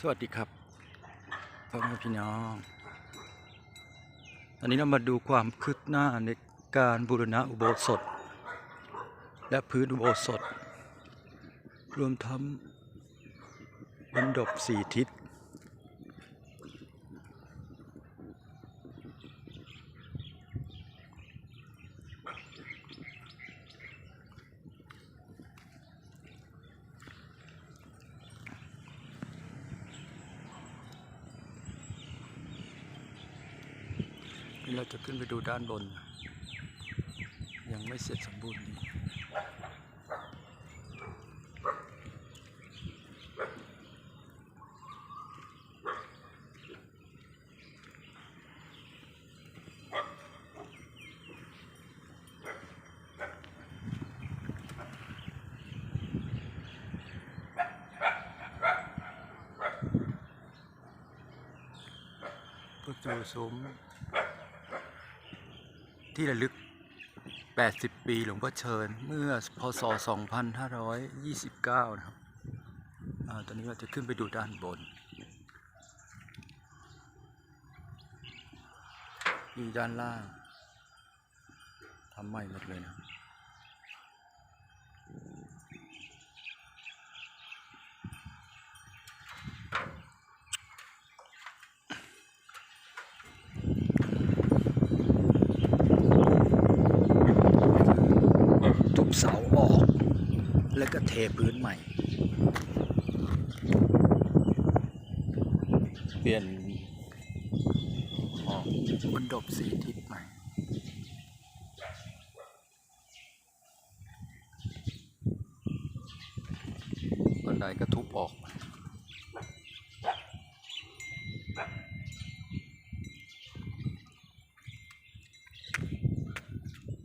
สวัสดีครับพ่อแม่พี่น้อง อันนี้เรามาดูความคืบหน้าในการบูรณะอุโบสถ และพื้นอุโบสถ รวมทั้งบนดบสี่ทิศ นี่เราจะขึ้นไปดูด้านบน ยังไม่เสร็จสมบูรณ์ดีประตูซุ้ม ที่ระลึก 80 ปีหลวงพ่อเชิญ เมื่อพศ 2529 นะครับอตอนนี้เราจะขึ้นไปดูด้านบนมีด้านล่างทำใหม่หมดเลยนะ เสาออก แล้วก็เทพื้นใหม่ เปลี่ยนออกบนดบสีทิศใหม่บันไดก็ทุบออก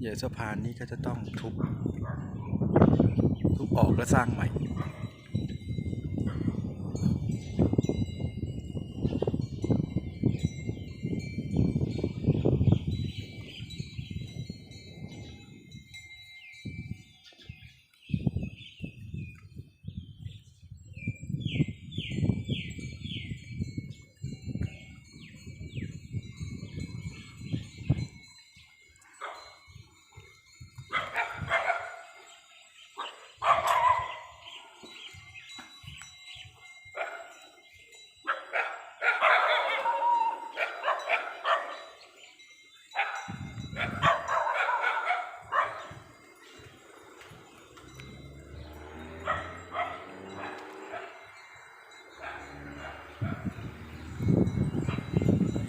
เดี๋ยวสะพานนี้ก็จะต้องทุบทุบออกแล้วสร้างใหม่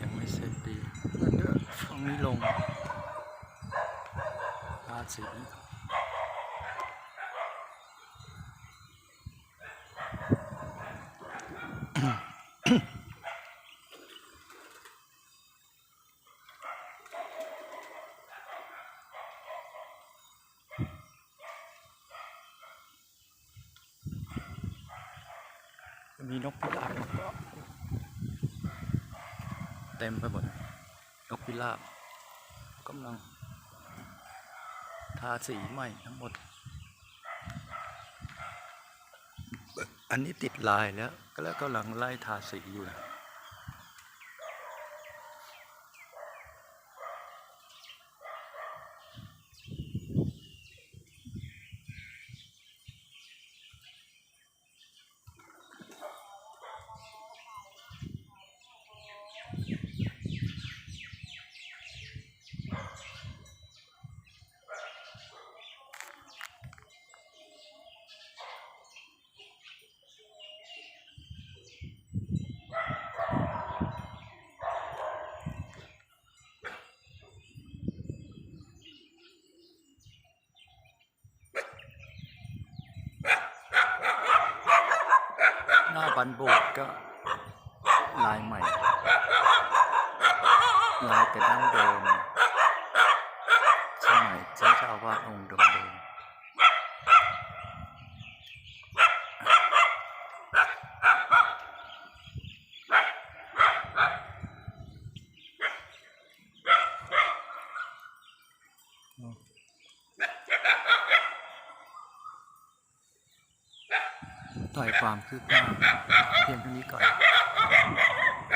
ยังไม่เสร็จดีแล้วเดี๋ยวฝั่ง นี้ลงทาสีมีนกพิราบเต็มไปหมดนกพิราบ กำลัง ทาสีใหม่ทั้งหมด อันนี้ติดลายแล้วก็แล้วกำลังไล่ทาสีอยู่นะ หน้าบันโบดก็ลายใหม่ ลายแต่ดั้งเดิมสมัยเจ้าอาวาสองค์เดิม ต่อยความคืบหน้าเพียงเท่านี้ก่อน